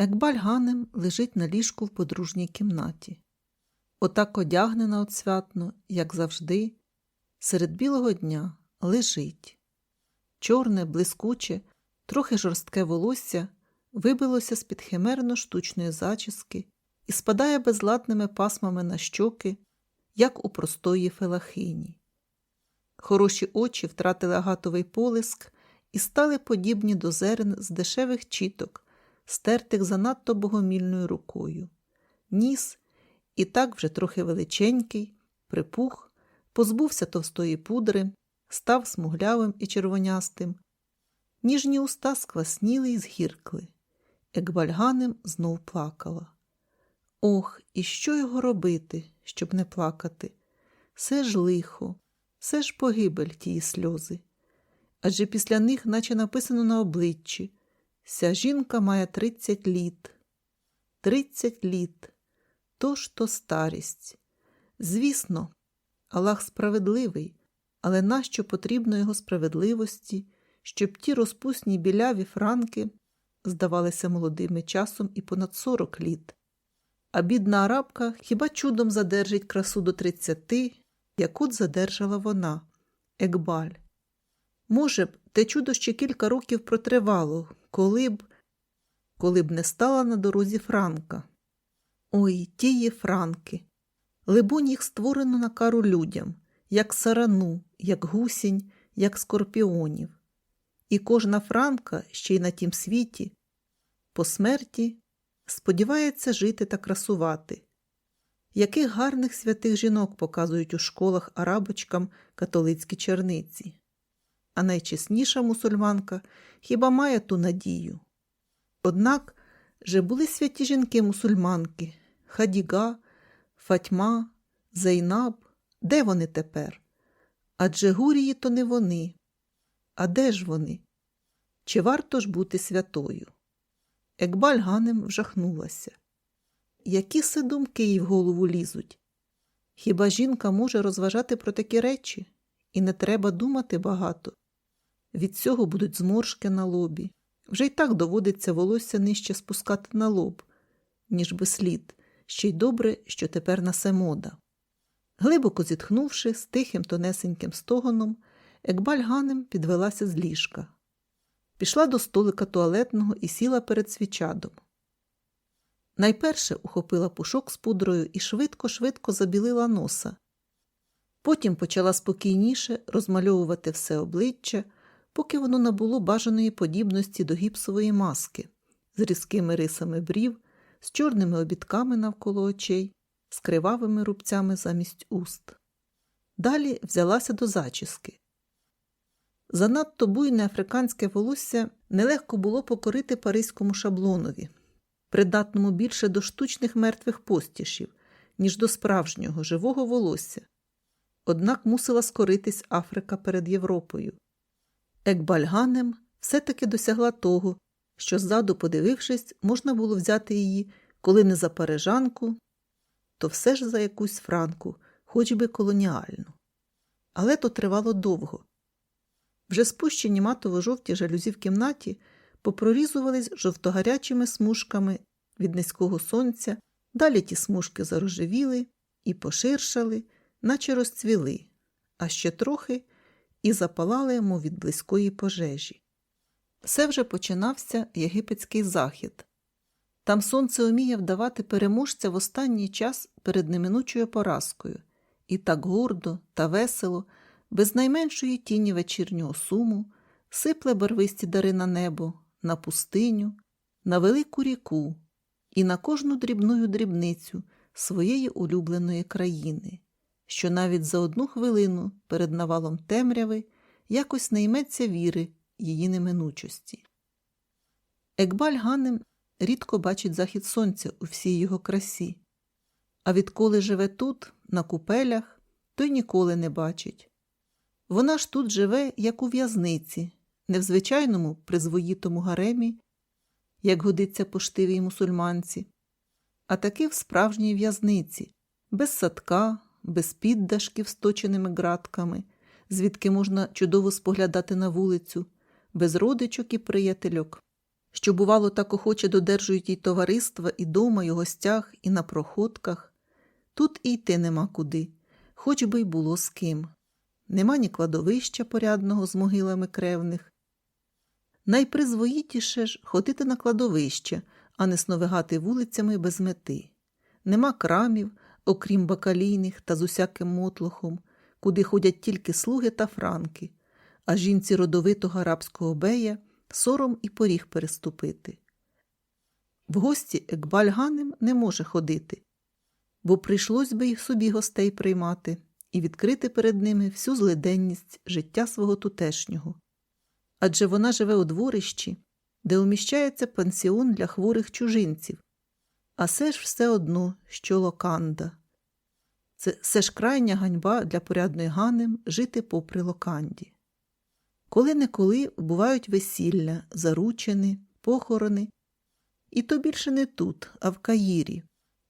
Екбаль Ганем лежить на ліжку в подружній кімнаті. Отак одягнена отсвятно, як завжди, серед білого дня лежить. Чорне, блискуче, трохи жорстке волосся вибилося з-під химерно штучної зачіски і спадає безладними пасмами на щоки, як у простої фелахині. Хороші очі втратили агатовий полиск і стали подібні до зерен з дешевих чіток, стертих занадто богомільною рукою. Ніс, і так вже трохи величенький, припух, позбувся товстої пудри, став смуглявим і червонястим. Ніжні уста сквасніли й згіркли. Екбальганем знов плакала. Ох, і що його робити, щоб не плакати? Все ж лихо, все ж погибель тії сльози. Адже після них, наче написано на обличчі, ся жінка має тридцять літ. Тридцять літ. То ж то старість. Звісно, Аллах справедливий, але нащо потрібно його справедливості, щоб ті розпусні біляві франки здавалися молодими часом і понад сорок літ. А бідна арабка хіба чудом задержить красу до тридцяти, як от задержала вона, Екбаль. Може б, те чудо ще кілька років протривало, коли б, коли б не стала на дорозі Франка. Ой, тії Франки. Либонь, їх створено на кару людям, як сарану, як гусінь, як скорпіонів. І кожна франка, ще й на тім світі, по смерті сподівається жити та красувати. Яких гарних святих жінок показують у школах арабочкам католицькі черниці. А найчесніша мусульманка хіба має ту надію. Однак же були святі жінки-мусульманки Хадіга, Фатьма, Зейнаб. Де вони тепер? Адже гурії то не вони. А де ж вони? Чи варто ж бути святою? Екбаль Ганем вжахнулася. Які се думки їй в голову лізуть? Хіба жінка може розважати про такі речі, і не треба думати багато. Від цього будуть зморшки на лобі. Вже й так доводиться волосся нижче спускати на лоб, ніж би слід, ще й добре, що тепер насе мода. Глибоко зітхнувши з тихим тонесеньким стогоном, Екбаль Ганем підвелася з ліжка. Пішла до столика туалетного і сіла перед свічадом. Найперше ухопила пушок з пудрою і швидко-швидко забілила носа. Потім почала спокійніше розмальовувати все обличчя, поки воно набуло бажаної подібності до гіпсової маски, з різкими рисами брів, з чорними обідками навколо очей, з кривавими рубцями замість уст. Далі взялася до зачіски. Занадто буйне африканське волосся нелегко було покорити паризькому шаблонові, придатному більше до штучних мертвих постішів, ніж до справжнього живого волосся. Однак мусила скоритись Африка перед Європою. Екбальганем все-таки досягла того, що ззаду, подивившись, можна було взяти її, коли не за парижанку, то все ж за якусь франку, хоч би колоніальну. Але то тривало довго. Вже спущені матово-жовті жалюзі в кімнаті попрорізувались жовтогарячими смужками від низького сонця, далі ті смужки зарожевіли і поширшали, наче розцвіли, а ще трохи і запалали, мов від близької пожежі. Все вже починався єгипетський захід. Там сонце уміє вдавати переможця в останній час перед неминучою поразкою, і так гордо та весело, без найменшої тіні вечірнього суму, сипле барвисті дари на небо, на пустиню, на велику ріку і на кожну дрібную дрібницю своєї улюбленої країни, що навіть за одну хвилину перед навалом темряви якось не йметься віри її неминучості. Екбаль Ганем рідко бачить захід сонця у всій його красі, а відколи живе тут, на купелях, то й ніколи не бачить. Вона ж тут живе, як у в'язниці, не в звичайному призвоїтому гаремі, як годиться поштивій мусульманці, а таки в справжній в'язниці, без садка, без піддашків з точеними ґратками, звідки можна чудово споглядати на вулицю, без родичок і приятельок, що, бувало, так охоче додержують і товариства, і дома, і гостях, і на проходках. Тут і йти нема куди, хоч би й було з ким. Нема ні кладовища порядного з могилами кревних. Найпризвоїтіше ж ходити на кладовище, а не сновигати вулицями без мети. Нема крамів, окрім бакалійних та з усяким мотлохом, куди ходять тільки слуги та франки, а жінці родовитого арабського бея сором і поріг переступити. В гості Екбальганем не може ходити, бо прийшлось би й собі гостей приймати і відкрити перед ними всю злиденність життя свого тутешнього. Адже вона живе у дворищі, де уміщається пансіон для хворих чужинців, а це ж все одно, що локанда. Це все ж крайня ганьба для порядної ганем жити попри локанді. Коли неколи бувають весілля, заручини, похорони, і то більше не тут, а в Каїрі.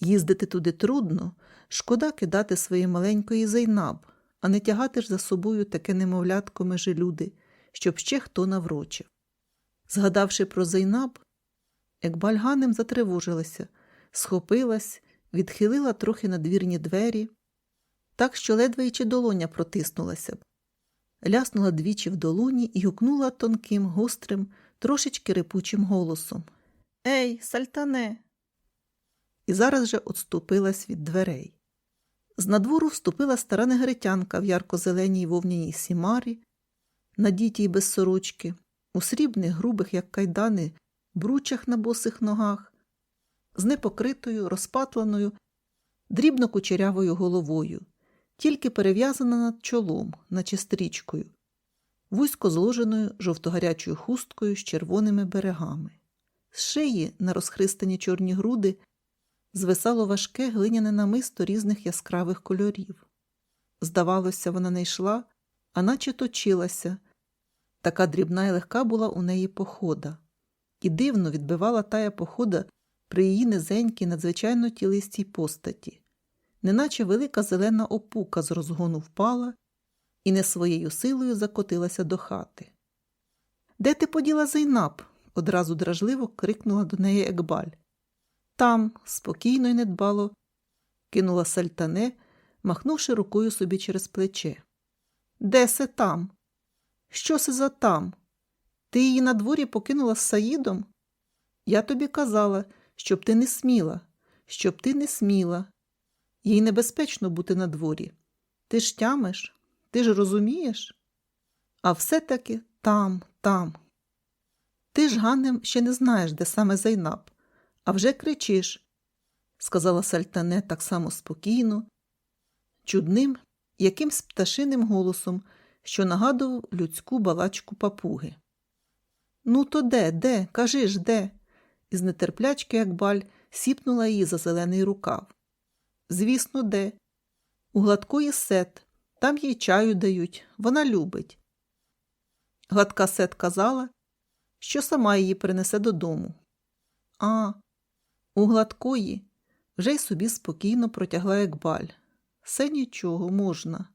Їздити туди трудно, шкода кидати своєї маленької зайнаб, а не тягати ж за собою таке немовлятко межи люди, щоб ще хто наврочив. Згадавши про зайнаб, Екбаль Ганем затривожилася, схопилась, відхилила трохи надвірні двері, так що ледве чи долоня протиснулася б. Ляснула двічі в долоні і гукнула тонким, гострим, трошечки репучим голосом Ей, сальтане! І зараз же отступилась від дверей. З надвору вступила стара негритянка в ярко-зеленій вовняній сімарі, надітій без сорочки, у срібних, грубих, як кайдани, бручах на босих ногах, з непокритою, розпатланою, дрібно кучерявою головою, тільки перев'язана над чолом, наче стрічкою, вузько зложеною жовтогарячою хусткою з червоними берегами. З шиї на розхристані чорні груди звисало важке глиняне намисто різних яскравих кольорів. Здавалося, вона не йшла, а наче точилася. Така дрібна і легка була у неї похода, і дивно відбивала тая похода при її низенькій, надзвичайно тілистій постаті, неначе велика зелена опука з розгону впала і не своєю силою закотилася до хати. Де ти поділа Зайнаб? одразу дражливо крикнула до неї Екбаль. Там, спокійно й недбало, кинула сальтане, махнувши рукою собі через плече. Де се там? Що се за там? Ти її на дворі покинула з Саїдом? Я тобі казала, щоб ти не сміла, щоб ти не сміла. Їй небезпечно бути на дворі. Ти ж тямиш, ти ж розумієш? А все-таки там, там. Ти ж, Ганнем, ще не знаєш, де саме Зайнаб, а вже кричиш, сказала Сальтане так само спокійно, чудним, якимсь пташиним голосом, що нагадував людську балачку папуги. Ну, то де, де? Кажи ж, де? І з нетерплячки, як баль, сіпнула її за зелений рукав. Звісно, де? У гладкої сет, там їй чаю дають, вона любить. Гладка сет казала, що сама її принесе додому. А, у гладкої вже й собі спокійно протягла Екбаль. Все нічого можна.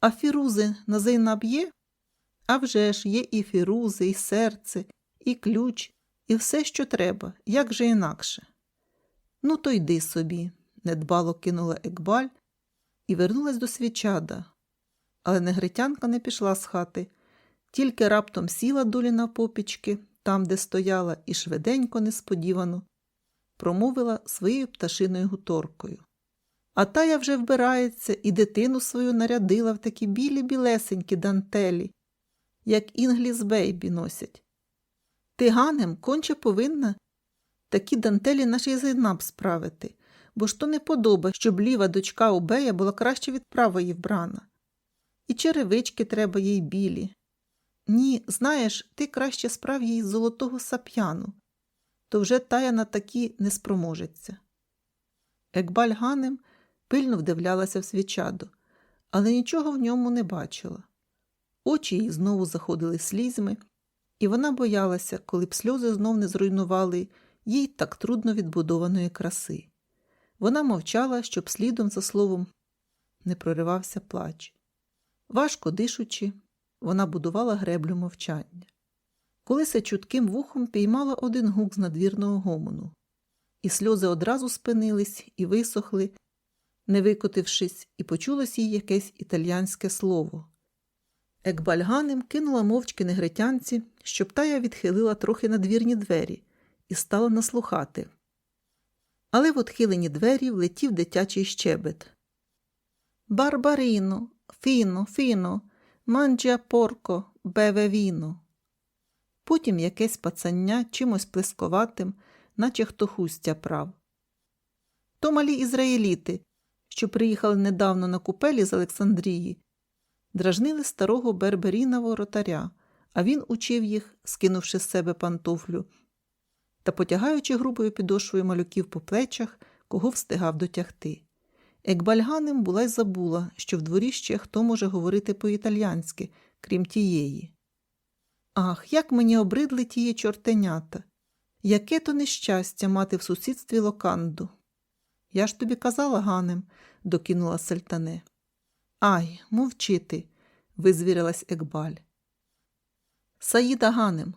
А фірузи на Зейнаб є? А вже ж є і фірузи, і серце, і ключ, і все, що треба, як же інакше. Ну, то йди собі, недбало кинула Екбаль і вернулась до свічада. Але негритянка не пішла з хати, тільки раптом сіла долі на попічки, там, де стояла, і швиденько, несподівано, промовила своєю пташиною гуторкою. А та я вже вбирається і дитину свою нарядила в такі білі білесенькі дантелі, як інгліс бейбі носять. Ти ганем конче повинна такі дантелі нашій зайнаб справити, бо ж то не подоба, щоб ліва дочка Убея була краще від правої вбрана. І черевички треба їй білі. Ні, знаєш, ти краще справ їй з золотого сап'яну, то вже тая на такі не спроможеться. Екбаль Ганем пильно вдивлялася в свічадо, але нічого в ньому не бачила. Очі їй знову заходили слізьми, і вона боялася, коли б сльози знов не зруйнували їй так трудно відбудованої краси. Вона мовчала, щоб слідом за словом не проривався плач. Важко дишучи, вона будувала греблю мовчання. Колися чутким вухом піймала один гук з надвірного гомону, і сльози одразу спинились і висохли, не викотившись, і почулось їй якесь італьянське слово. Екбальганем кинула мовчки негритянці, щоб тая відхилила трохи надвірні двері і стала наслухати. Але в отхилені двері влетів дитячий щебет. Барбарино, фіно, фіно, манджа порко, беве віно. Потім якесь пацання чимось плесковатим, наче хто хустя прав. То малі ізраїліти, що приїхали недавно на купелі з Олександрії, дражнили старого берберіна воротаря, а він учив їх, скинувши з себе пантофлю та потягаючи грубою підошвою малюків по плечах, кого встигав дотягти. Екбальганем була й забула, що в дворі ще хто може говорити по-італьянськи, крім тієї. Ах, як мені обридли тіє чортенята! Яке то нещастя мати в сусідстві локанду. Я ж тобі казала, Ганем, докинула сельтане. Ай, мовчи ти, визвірилась Екбаль. Саїда Ганем,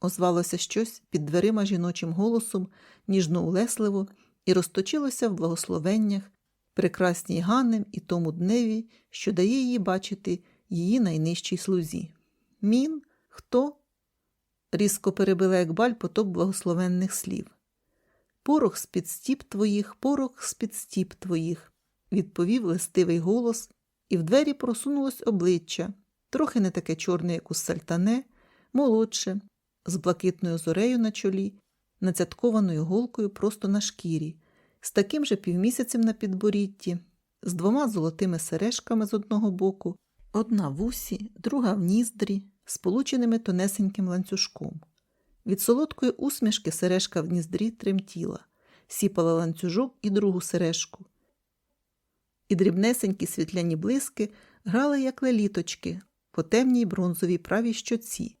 озвалося щось під дверима жіночим голосом, ніжно улесливо, і розточилося в благословеннях прекрасній Ганем і тому дневі, що дає її бачити її найнижчій слузі. Мін? Хто? різко перебила Екбаль поток благословенних слів. Порох з-під стіп твоїх, порох з-під стіп твоїх, відповів листивий голос, і в двері просунулось обличчя, трохи не таке чорне, як у сальтане, молодше, з блакитною зорею на чолі, нацяткованою голкою просто на шкірі, з таким же півмісяцем на підборітті, з двома золотими сережками з одного боку, одна в усі, друга в ніздрі, сполученими тонесеньким ланцюжком. Від солодкої усмішки сережка в ніздрі тремтіла, сіпала ланцюжок і другу сережку. І дрібнесенькі світляні блиски грали, як леліточки, по темній бронзовій правій щоці,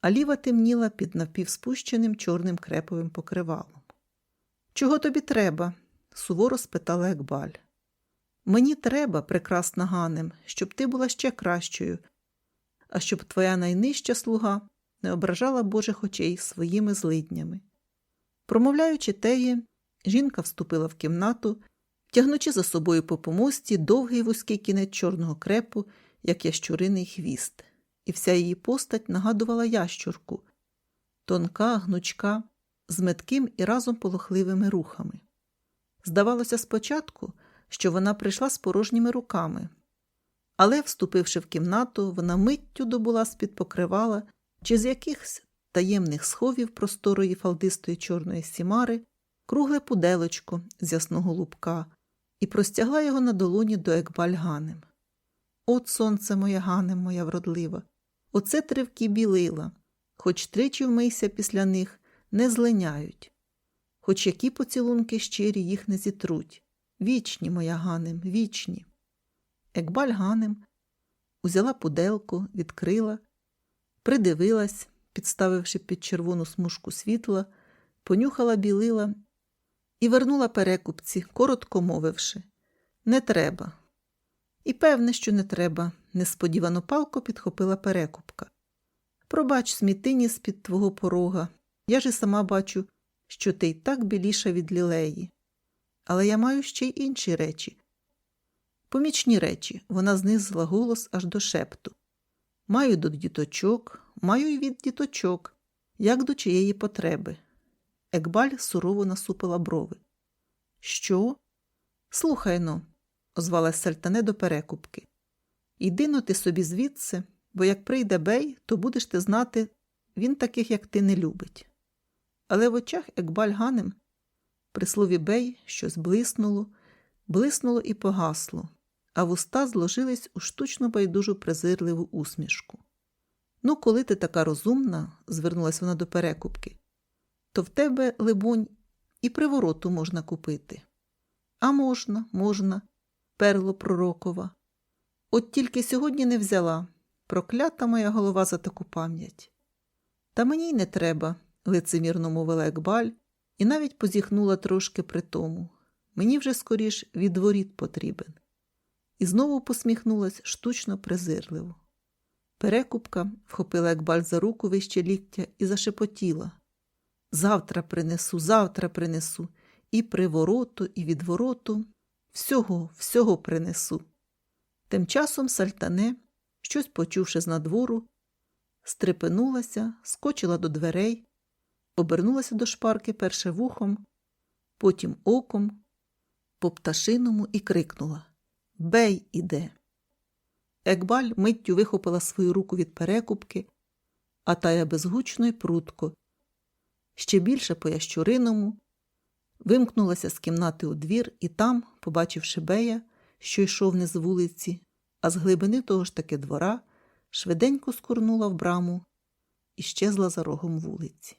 а ліва темніла під напівспущеним чорним креповим покривалом. Чого тобі треба? суворо спитала Екбаль. Мені треба, прекрасна Ганем, щоб ти була ще кращою, а щоб твоя найнижча слуга не ображала Божих очей своїми злиднями. Промовляючи теє, жінка вступила в кімнату, тягнучи за собою по помості довгий вузький кінець чорного крепу, як ящуриний хвіст, і вся її постать нагадувала ящурку, тонка, гнучка, з метким і разом полохливими рухами. Здавалося спочатку, що вона прийшла з порожніми руками, але, вступивши в кімнату, вона миттю добула з-під покривала чи з якихось таємних сховів просторої фалдистої чорної сімари кругле пуделочко з ясного лупка і простягла його на долоні до Екбаль Ганем. От сонце моя Ганем, моя вродлива, оце тривки білила, хоч тричі вмийся після них не злиняють, хоч які поцілунки щирі їх не зітруть. Вічні, моя Ганем, вічні. Екбаль Ганем узяла пуделку, відкрила, придивилась, підставивши під червону смужку світла, понюхала білила і вернула перекупці, коротко мовивши Не треба. І певне, що не треба, несподівано палко підхопила перекупка. Пробач смітині з-під твого порога. Я ж і сама бачу, що ти й так біліша від лілеї. Але я маю ще й інші речі. Помічні речі вона знизила голос аж до шепту. Маю до діточок, маю й від діточок, як до чиєї потреби. Екбаль сурово насупила брови. Що? Слухай но, озвалась Сальтане до перекупки. Йди но ти собі звідси, бо як прийде бей, то будеш ти знати, він таких, як ти, не любить. Але в очах Екбаль Ганем при слові бей щось блиснуло, блиснуло і погасло, а вуста зложились у штучно байдужу презирливу усмішку. Ну, коли ти така розумна, звернулась вона до перекупки, то в тебе, либонь, і привороту можна купити. А можна, можна, перло пророкова. От тільки сьогодні не взяла. Проклята моя голова за таку пам'ять. Та мені й не треба, лицемірно мовила Екбаль, і навіть позіхнула трошки при тому. Мені вже скоріш відворіт потрібен. І знову посміхнулась штучно презирливо. Перекупка вхопила Екбаль за руку вище ліктя і зашепотіла. Завтра принесу, завтра принесу, і привороту, і відвороту. Всього, всього принесу. Тим часом сальтане, щось почувши з надвору, стрепенулася, скочила до дверей, обернулася до шпарки перше вухом, потім оком, по пташиному і крикнула Бей іде. Екбаль миттю вихопила свою руку від перекупки, а тая безгучно й прутко, ще більше по ящуриному, вимкнулася з кімнати у двір і там, побачивши Бея, що йшов не з вулиці, а з глибини того ж таки двора, швиденько скорнула в браму і щезла за рогом вулиці.